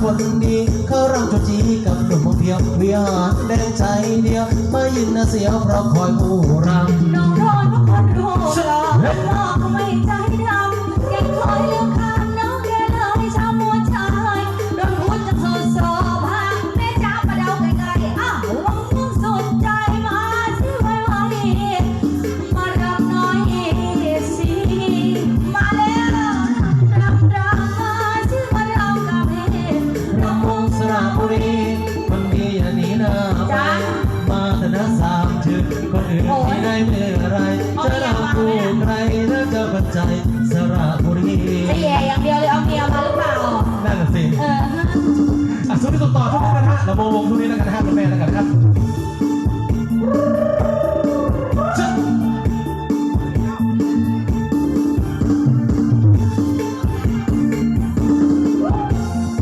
คนดีเขารังโจจีกับหนุ่มเพียวเวียหาแดงใจเดียวมายืนนาเสียวเพราะคอยผู้รำ หนีหน้าไปจ๊ะมาธนสามชื่อคนอื่นที่ได้เมื่อไรจะรำคู่ใครแล้วจะปัจจัยสระบุรีจะแย่อย่างเดียวเลยเอาเมียมาหรือเปล่านั่นะสิเอออะช่วงที่สุดต่อช่วงนี้นะฮะเราโมวงช่วงนี้แล้วกันนะฮะคุณแม่แล้วกันนะครับ